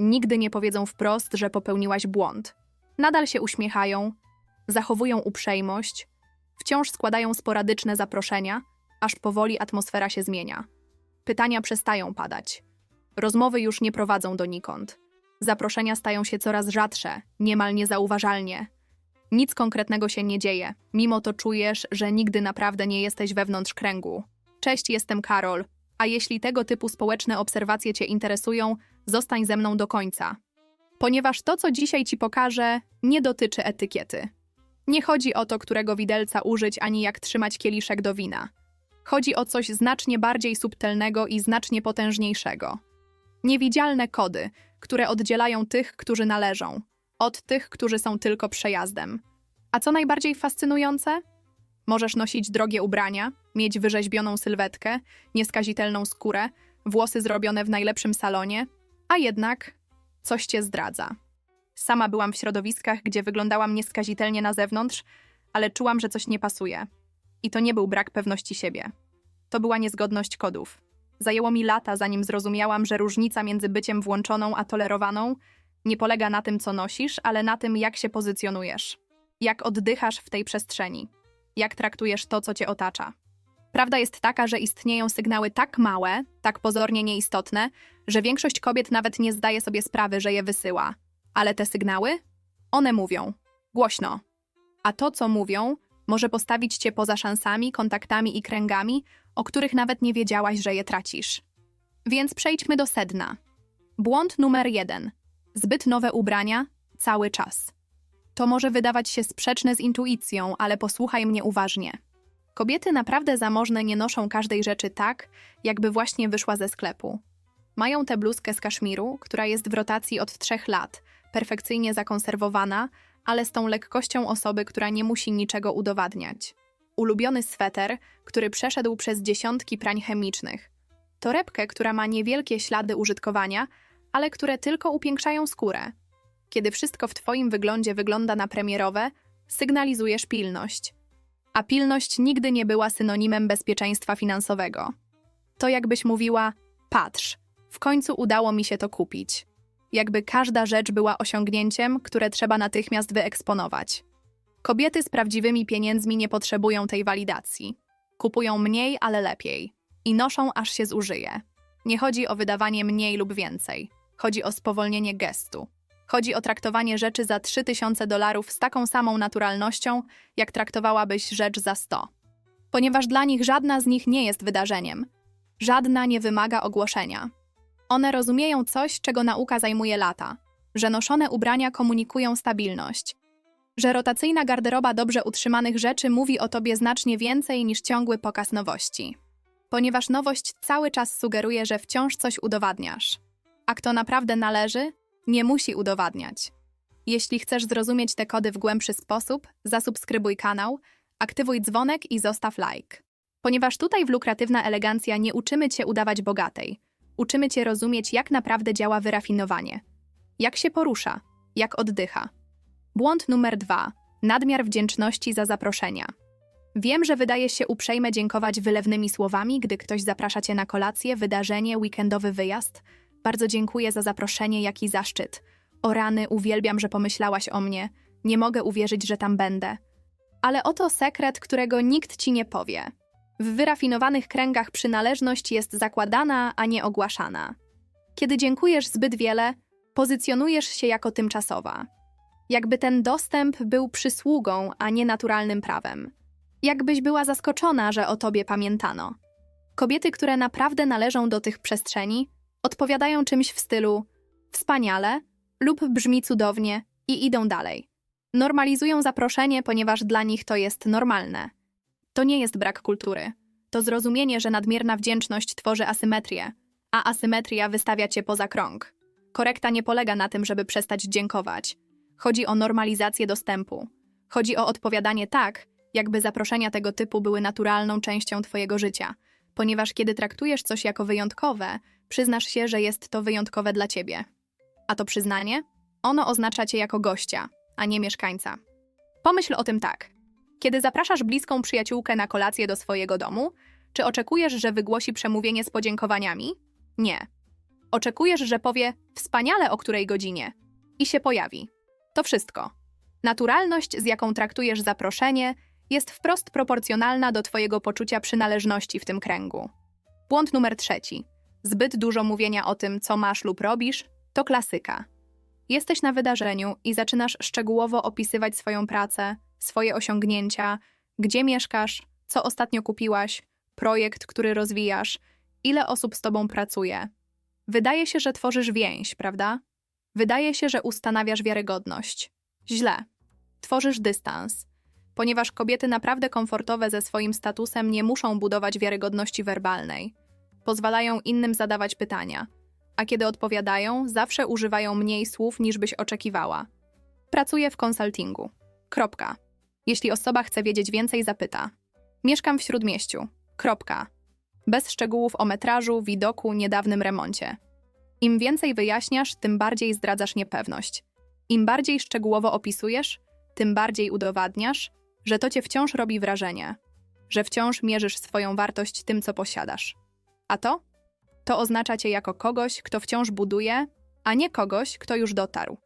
nigdy nie powiedzą wprost, że popełniłaś błąd. Nadal się uśmiechają, zachowują uprzejmość, wciąż składają sporadyczne zaproszenia, aż powoli atmosfera się zmienia. Pytania przestają padać. Rozmowy już nie prowadzą donikąd. Zaproszenia stają się coraz rzadsze, niemal niezauważalnie. Nic konkretnego się nie dzieje, mimo to czujesz, że nigdy naprawdę nie jesteś wewnątrz kręgu. Cześć, jestem Karol, a jeśli tego typu społeczne obserwacje Cię interesują, zostań ze mną do końca. Ponieważ to, co dzisiaj Ci pokażę, nie dotyczy etykiety. Nie chodzi o to, którego widelca użyć, ani jak trzymać kieliszek do wina. Chodzi o coś znacznie bardziej subtelnego i znacznie potężniejszego. Niewidzialne kody, które oddzielają tych, którzy należą, od tych, którzy są tylko przejazdem. A co najbardziej fascynujące? Możesz nosić drogie ubrania, mieć wyrzeźbioną sylwetkę, nieskazitelną skórę, włosy zrobione w najlepszym salonie, a jednak coś cię zdradza. Sama byłam w środowiskach, gdzie wyglądałam nieskazitelnie na zewnątrz, ale czułam, że coś nie pasuje. I to nie był brak pewności siebie. To była niezgodność kodów. Zajęło mi lata, zanim zrozumiałam, że różnica między byciem włączoną a tolerowaną nie polega na tym, co nosisz, ale na tym, jak się pozycjonujesz, jak oddychasz w tej przestrzeni, jak traktujesz to, co cię otacza. Prawda jest taka, że istnieją sygnały tak małe, tak pozornie nieistotne, że większość kobiet nawet nie zdaje sobie sprawy, że je wysyła. Ale te sygnały? One mówią. Głośno. A to, co mówią, może postawić cię poza szansami, kontaktami i kręgami, o których nawet nie wiedziałaś, że je tracisz. Więc przejdźmy do sedna. Błąd numer jeden. Zbyt nowe ubrania, cały czas. To może wydawać się sprzeczne z intuicją, ale posłuchaj mnie uważnie. Kobiety naprawdę zamożne nie noszą każdej rzeczy tak, jakby właśnie wyszła ze sklepu. Mają tę bluzkę z kaszmiru, która jest w rotacji od trzech lat, perfekcyjnie zakonserwowana, ale z tą lekkością osoby, która nie musi niczego udowadniać. Ulubiony sweter, który przeszedł przez dziesiątki prań chemicznych. Torebkę, która ma niewielkie ślady użytkowania, ale które tylko upiększają skórę. Kiedy wszystko w Twoim wyglądzie wygląda na premierowe, sygnalizujesz pilność. A pilność nigdy nie była synonimem bezpieczeństwa finansowego. To jakbyś mówiła: patrz, w końcu udało mi się to kupić. Jakby każda rzecz była osiągnięciem, które trzeba natychmiast wyeksponować. Kobiety z prawdziwymi pieniędzmi nie potrzebują tej walidacji. Kupują mniej, ale lepiej. I noszą, aż się zużyje. Nie chodzi o wydawanie mniej lub więcej. Chodzi o spowolnienie gestu. Chodzi o traktowanie rzeczy za 3000 dolarów z taką samą naturalnością, jak traktowałabyś rzecz za 100. Ponieważ dla nich żadna z nich nie jest wydarzeniem. Żadna nie wymaga ogłoszenia. One rozumieją coś, czego nauka zajmuje lata, że noszone ubrania komunikują stabilność, że rotacyjna garderoba dobrze utrzymanych rzeczy mówi o tobie znacznie więcej niż ciągły pokaz nowości. Ponieważ nowość cały czas sugeruje, że wciąż coś udowadniasz. A kto naprawdę należy, nie musi udowadniać. Jeśli chcesz zrozumieć te kody w głębszy sposób, zasubskrybuj kanał, aktywuj dzwonek i zostaw like. Ponieważ tutaj w lukratywna elegancja nie uczymy cię udawać bogatej. Uczymy cię rozumieć, jak naprawdę działa wyrafinowanie. Jak się porusza, jak oddycha. Błąd numer dwa. Nadmiar wdzięczności za zaproszenia. Wiem, że wydaje się uprzejme dziękować wylewnymi słowami, gdy ktoś zaprasza cię na kolację, wydarzenie, weekendowy wyjazd. Bardzo dziękuję za zaproszenie, jaki zaszczyt. O rany, uwielbiam, że pomyślałaś o mnie. Nie mogę uwierzyć, że tam będę. Ale oto sekret, którego nikt ci nie powie. W wyrafinowanych kręgach przynależność jest zakładana, a nie ogłaszana. Kiedy dziękujesz zbyt wiele, pozycjonujesz się jako tymczasowa. Jakby ten dostęp był przysługą, a nie naturalnym prawem. Jakbyś była zaskoczona, że o tobie pamiętano. Kobiety, które naprawdę należą do tych przestrzeni, odpowiadają czymś w stylu wspaniale lub brzmi cudownie i idą dalej. Normalizują zaproszenie, ponieważ dla nich to jest normalne. To nie jest brak kultury. To zrozumienie, że nadmierna wdzięczność tworzy asymetrię, a asymetria wystawia cię poza krąg. Korekta nie polega na tym, żeby przestać dziękować. Chodzi o normalizację dostępu. Chodzi o odpowiadanie tak, jakby zaproszenia tego typu były naturalną częścią twojego życia, ponieważ kiedy traktujesz coś jako wyjątkowe, przyznasz się, że jest to wyjątkowe dla ciebie. A to przyznanie? Ono oznacza cię jako gościa, a nie mieszkańca. Pomyśl o tym tak. Kiedy zapraszasz bliską przyjaciółkę na kolację do swojego domu, czy oczekujesz, że wygłosi przemówienie z podziękowaniami? Nie. Oczekujesz, że powie wspaniale o której godzinie i się pojawi. To wszystko. Naturalność, z jaką traktujesz zaproszenie, jest wprost proporcjonalna do Twojego poczucia przynależności w tym kręgu. Błąd numer trzeci. Zbyt dużo mówienia o tym, co masz lub robisz, to klasyka. Jesteś na wydarzeniu i zaczynasz szczegółowo opisywać swoją pracę, swoje osiągnięcia, gdzie mieszkasz, co ostatnio kupiłaś, projekt, który rozwijasz, ile osób z tobą pracuje. Wydaje się, że tworzysz więź, prawda? Wydaje się, że ustanawiasz wiarygodność. Źle. Tworzysz dystans. Ponieważ kobiety naprawdę komfortowe ze swoim statusem nie muszą budować wiarygodności werbalnej. Pozwalają innym zadawać pytania, a kiedy odpowiadają, zawsze używają mniej słów niż byś oczekiwała. Pracuję w konsultingu. Kropka. Jeśli osoba chce wiedzieć więcej, zapyta. Mieszkam w śródmieściu. Kropka. Bez szczegółów o metrażu, widoku, niedawnym remoncie. Im więcej wyjaśniasz, tym bardziej zdradzasz niepewność. Im bardziej szczegółowo opisujesz, tym bardziej udowadniasz, że to cię wciąż robi wrażenie, że wciąż mierzysz swoją wartość tym, co posiadasz. A to? To oznacza cię jako kogoś, kto wciąż buduje, a nie kogoś, kto już dotarł.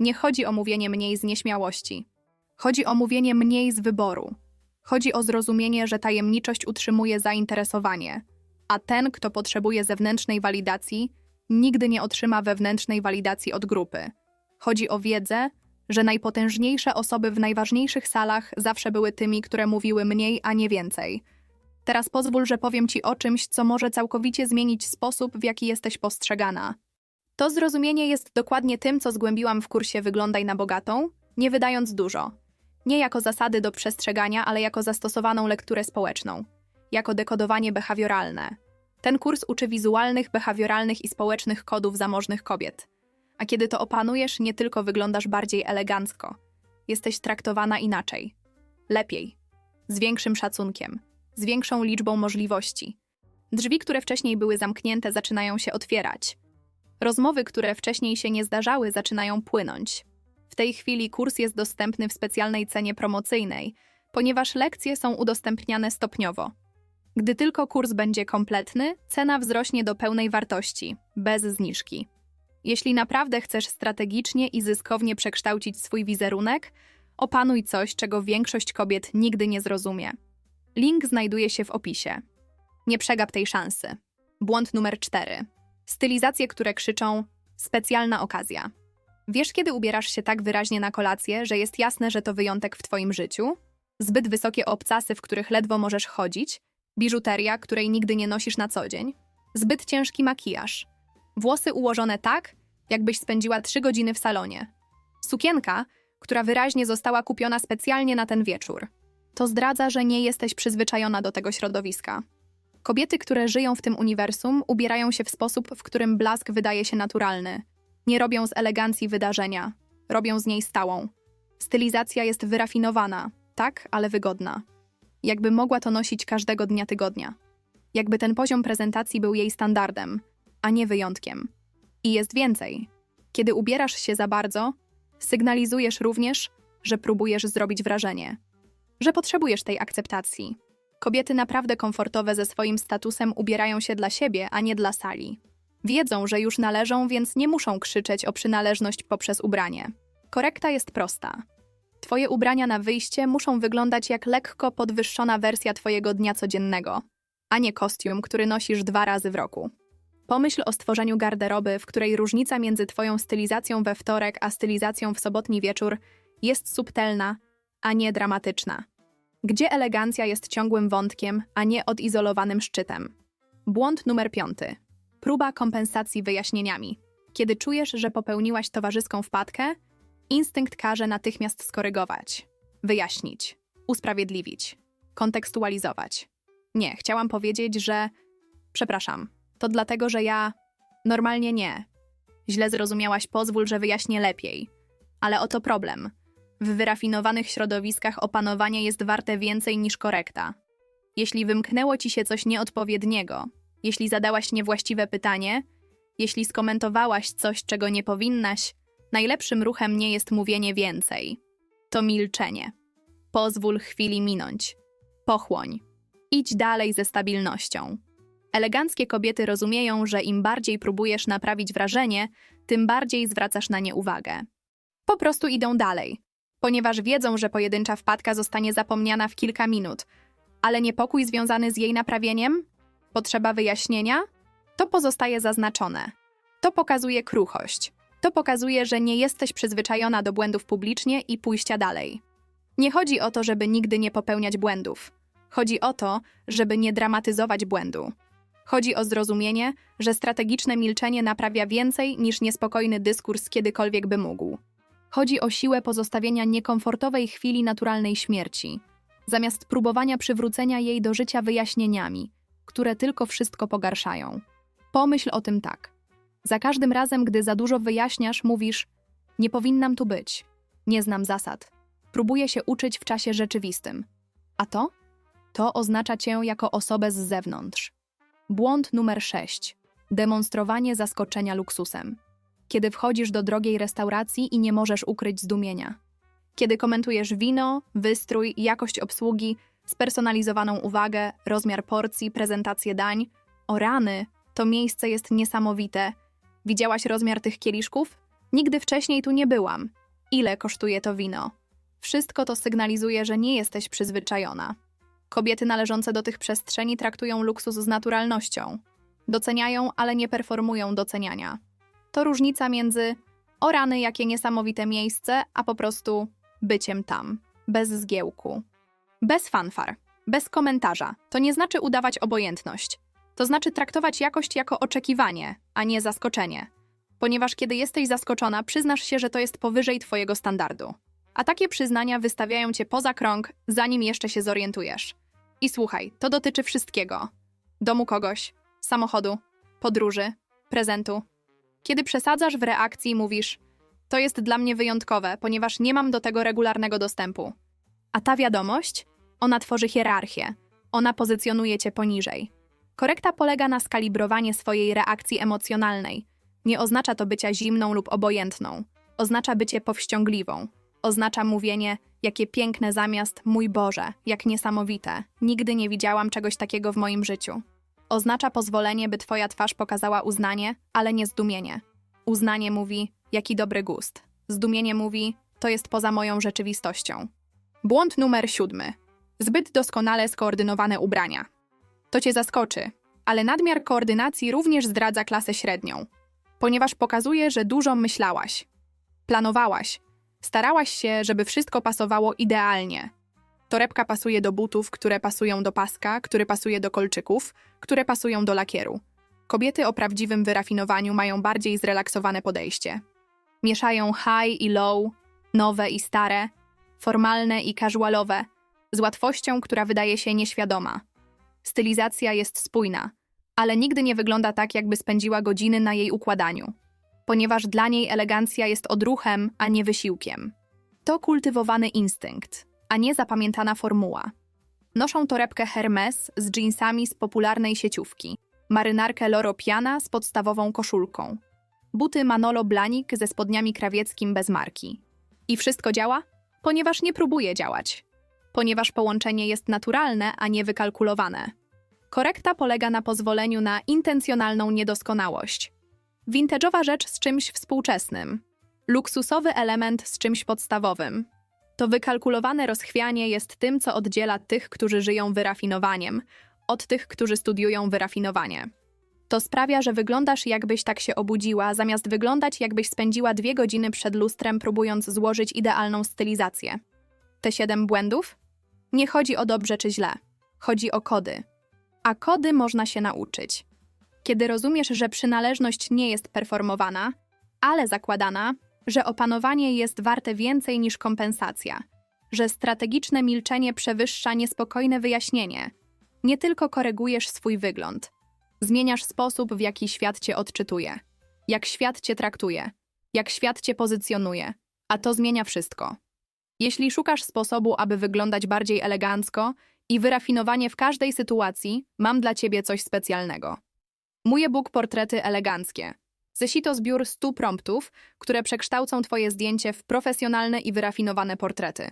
Nie chodzi o mówienie mniej z nieśmiałości. Chodzi o mówienie mniej z wyboru. Chodzi o zrozumienie, że tajemniczość utrzymuje zainteresowanie, a ten, kto potrzebuje zewnętrznej walidacji, nigdy nie otrzyma wewnętrznej walidacji od grupy. Chodzi o wiedzę, że najpotężniejsze osoby w najważniejszych salach zawsze były tymi, które mówiły mniej, a nie więcej. Teraz pozwól, że powiem ci o czymś, co może całkowicie zmienić sposób, w jaki jesteś postrzegana. To zrozumienie jest dokładnie tym, co zgłębiłam w kursie Wyglądaj na bogatą, nie wydając dużo. Nie jako zasady do przestrzegania, ale jako zastosowaną lekturę społeczną, jako dekodowanie behawioralne. Ten kurs uczy wizualnych, behawioralnych i społecznych kodów zamożnych kobiet. A kiedy to opanujesz, nie tylko wyglądasz bardziej elegancko, jesteś traktowana inaczej, lepiej, z większym szacunkiem, z większą liczbą możliwości. Drzwi, które wcześniej były zamknięte, zaczynają się otwierać. Rozmowy, które wcześniej się nie zdarzały, zaczynają płynąć. W tej chwili kurs jest dostępny w specjalnej cenie promocyjnej, ponieważ lekcje są udostępniane stopniowo. Gdy tylko kurs będzie kompletny, cena wzrośnie do pełnej wartości, bez zniżki. Jeśli naprawdę chcesz strategicznie i zyskownie przekształcić swój wizerunek, opanuj coś, czego większość kobiet nigdy nie zrozumie. Link znajduje się w opisie. Nie przegap tej szansy. Błąd numer 4. Stylizacje, które krzyczą specjalna okazja. Wiesz, kiedy ubierasz się tak wyraźnie na kolację, że jest jasne, że to wyjątek w twoim życiu? Zbyt wysokie obcasy, w których ledwo możesz chodzić, biżuteria, której nigdy nie nosisz na co dzień, zbyt ciężki makijaż, włosy ułożone tak, jakbyś spędziła trzy godziny w salonie, sukienka, która wyraźnie została kupiona specjalnie na ten wieczór. To zdradza, że nie jesteś przyzwyczajona do tego środowiska. Kobiety, które żyją w tym uniwersum, ubierają się w sposób, w którym blask wydaje się naturalny. Nie robią z elegancji wydarzenia, robią z niej stałą. Stylizacja jest wyrafinowana, tak, ale wygodna. Jakby mogła to nosić każdego dnia tygodnia. Jakby ten poziom prezentacji był jej standardem, a nie wyjątkiem. I jest więcej. Kiedy ubierasz się za bardzo, sygnalizujesz również, że próbujesz zrobić wrażenie, że potrzebujesz tej akceptacji. Kobiety naprawdę komfortowe ze swoim statusem ubierają się dla siebie, a nie dla sali. Wiedzą, że już należą, więc nie muszą krzyczeć o przynależność poprzez ubranie. Korekta jest prosta. Twoje ubrania na wyjście muszą wyglądać jak lekko podwyższona wersja Twojego dnia codziennego, a nie kostium, który nosisz dwa razy w roku. Pomyśl o stworzeniu garderoby, w której różnica między Twoją stylizacją we wtorek a stylizacją w sobotni wieczór jest subtelna, a nie dramatyczna. Gdzie elegancja jest ciągłym wątkiem, a nie odizolowanym szczytem. Błąd numer piąty. Próba kompensacji wyjaśnieniami. Kiedy czujesz, że popełniłaś towarzyską wpadkę, instynkt każe natychmiast skorygować, wyjaśnić, usprawiedliwić, kontekstualizować. Nie, chciałam powiedzieć, że. Przepraszam, to dlatego, że ja. Normalnie nie. Źle zrozumiałaś, pozwól, że wyjaśnię lepiej. Ale oto problem. W wyrafinowanych środowiskach opanowanie jest warte więcej niż korekta. Jeśli wymknęło ci się coś nieodpowiedniego, jeśli zadałaś niewłaściwe pytanie, jeśli skomentowałaś coś, czego nie powinnaś, najlepszym ruchem nie jest mówienie więcej. To milczenie. Pozwól chwili minąć. Pochłoń. Idź dalej ze stabilnością. Eleganckie kobiety rozumieją, że im bardziej próbujesz naprawić wrażenie, tym bardziej zwracasz na nie uwagę. Po prostu idą dalej, ponieważ wiedzą, że pojedyncza wpadka zostanie zapomniana w kilka minut, ale niepokój związany z jej naprawieniem? Potrzeba wyjaśnienia? To pozostaje zaznaczone. To pokazuje kruchość. To pokazuje, że nie jesteś przyzwyczajona do błędów publicznie i pójścia dalej. Nie chodzi o to, żeby nigdy nie popełniać błędów. Chodzi o to, żeby nie dramatyzować błędu. Chodzi o zrozumienie, że strategiczne milczenie naprawia więcej niż niespokojny dyskurs kiedykolwiek by mógł. Chodzi o siłę pozostawienia niekomfortowej chwili naturalnej śmierci, zamiast próbowania przywrócenia jej do życia wyjaśnieniami, które tylko wszystko pogarszają. Pomyśl o tym tak. Za każdym razem, gdy za dużo wyjaśniasz, mówisz: Nie powinnam tu być, nie znam zasad, próbuję się uczyć w czasie rzeczywistym. A to? To oznacza cię jako osobę z zewnątrz. Błąd numer 6. Demonstrowanie zaskoczenia luksusem. Kiedy wchodzisz do drogiej restauracji i nie możesz ukryć zdumienia. Kiedy komentujesz wino, wystrój, jakość obsługi, spersonalizowaną uwagę, rozmiar porcji, prezentację dań. O rany, to miejsce jest niesamowite. Widziałaś rozmiar tych kieliszków? Nigdy wcześniej tu nie byłam. Ile kosztuje to wino? Wszystko to sygnalizuje, że nie jesteś przyzwyczajona. Kobiety należące do tych przestrzeni traktują luksus z naturalnością. Doceniają, ale nie performują doceniania. To różnica między o rany, jakie niesamowite miejsce, a po prostu byciem tam, bez zgiełku. Bez fanfar, bez komentarza. To nie znaczy udawać obojętność. To znaczy traktować jakość jako oczekiwanie, a nie zaskoczenie. Ponieważ kiedy jesteś zaskoczona, przyznasz się, że to jest powyżej twojego standardu. A takie przyznania wystawiają cię poza krąg, zanim jeszcze się zorientujesz. I słuchaj, to dotyczy wszystkiego: domu kogoś, samochodu, podróży, prezentu. Kiedy przesadzasz w reakcji, mówisz: To jest dla mnie wyjątkowe, ponieważ nie mam do tego regularnego dostępu. A ta wiadomość? Ona tworzy hierarchię. Ona pozycjonuje cię poniżej. Korekta polega na skalibrowaniu swojej reakcji emocjonalnej. Nie oznacza to bycia zimną lub obojętną. Oznacza bycie powściągliwą. Oznacza mówienie, jakie piękne zamiast mój Boże, jak niesamowite. Nigdy nie widziałam czegoś takiego w moim życiu. Oznacza pozwolenie, by twoja twarz pokazała uznanie, ale nie zdumienie. Uznanie mówi, jaki dobry gust. Zdumienie mówi, to jest poza moją rzeczywistością. Błąd numer siódmy. Zbyt doskonale skoordynowane ubrania. To cię zaskoczy, ale nadmiar koordynacji również zdradza klasę średnią, ponieważ pokazuje, że dużo myślałaś, planowałaś, starałaś się, żeby wszystko pasowało idealnie. Torebka pasuje do butów, które pasują do paska, który pasuje do kolczyków, które pasują do lakieru. Kobiety o prawdziwym wyrafinowaniu mają bardziej zrelaksowane podejście. Mieszają high i low, nowe i stare, formalne i casualowe, z łatwością, która wydaje się nieświadoma. Stylizacja jest spójna, ale nigdy nie wygląda tak, jakby spędziła godziny na jej układaniu, ponieważ dla niej elegancja jest odruchem, a nie wysiłkiem. To kultywowany instynkt, a nie zapamiętana formuła. Noszą torebkę Hermes z dżinsami z popularnej sieciówki, marynarkę Loro Piana z podstawową koszulką, buty Manolo Blanik ze spodniami krawieckim bez marki. I wszystko działa? Ponieważ nie próbuje działać. Ponieważ połączenie jest naturalne, a nie wykalkulowane. Korekta polega na pozwoleniu na intencjonalną niedoskonałość. Vintage'owa rzecz z czymś współczesnym. Luksusowy element z czymś podstawowym. To wykalkulowane rozchwianie jest tym, co oddziela tych, którzy żyją wyrafinowaniem, od tych, którzy studiują wyrafinowanie. To sprawia, że wyglądasz jakbyś tak się obudziła, zamiast wyglądać jakbyś spędziła dwie godziny przed lustrem, próbując złożyć idealną stylizację. Te siedem błędów? Nie chodzi o dobrze czy źle. Chodzi o kody. A kody można się nauczyć. Kiedy rozumiesz, że przynależność nie jest performowana, ale zakładana, że opanowanie jest warte więcej niż kompensacja, że strategiczne milczenie przewyższa niespokojne wyjaśnienie. Nie tylko korygujesz swój wygląd, zmieniasz sposób, w jaki świat cię odczytuje, jak świat cię traktuje, jak świat cię pozycjonuje, a to zmienia wszystko. Jeśli szukasz sposobu, aby wyglądać bardziej elegancko i wyrafinowanie w każdej sytuacji, mam dla ciebie coś specjalnego. Mój e-book Portrety Eleganckie. Zesito zbiór 100 promptów, które przekształcą twoje zdjęcie w profesjonalne i wyrafinowane portrety.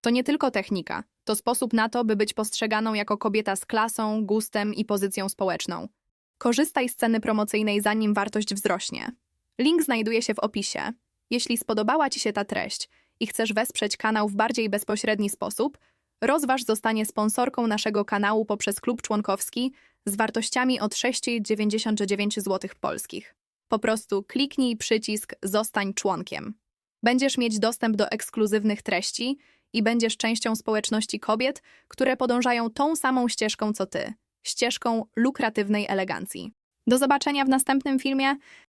To nie tylko technika, To sposób na to, by być postrzeganą jako kobieta z klasą, gustem i pozycją społeczną. Korzystaj z ceny promocyjnej, zanim wartość wzrośnie. Link znajduje się w opisie. Jeśli spodobała Ci się ta treść i chcesz wesprzeć kanał w bardziej bezpośredni sposób, rozważ zostanie sponsorką naszego kanału poprzez klub członkowski z wartościami od 6,99 zł polskich. Po prostu kliknij przycisk Zostań członkiem. Będziesz mieć dostęp do ekskluzywnych treści i będziesz częścią społeczności kobiet, które podążają tą samą ścieżką co ty ścieżką lukratywnej elegancji. Do zobaczenia w następnym filmie.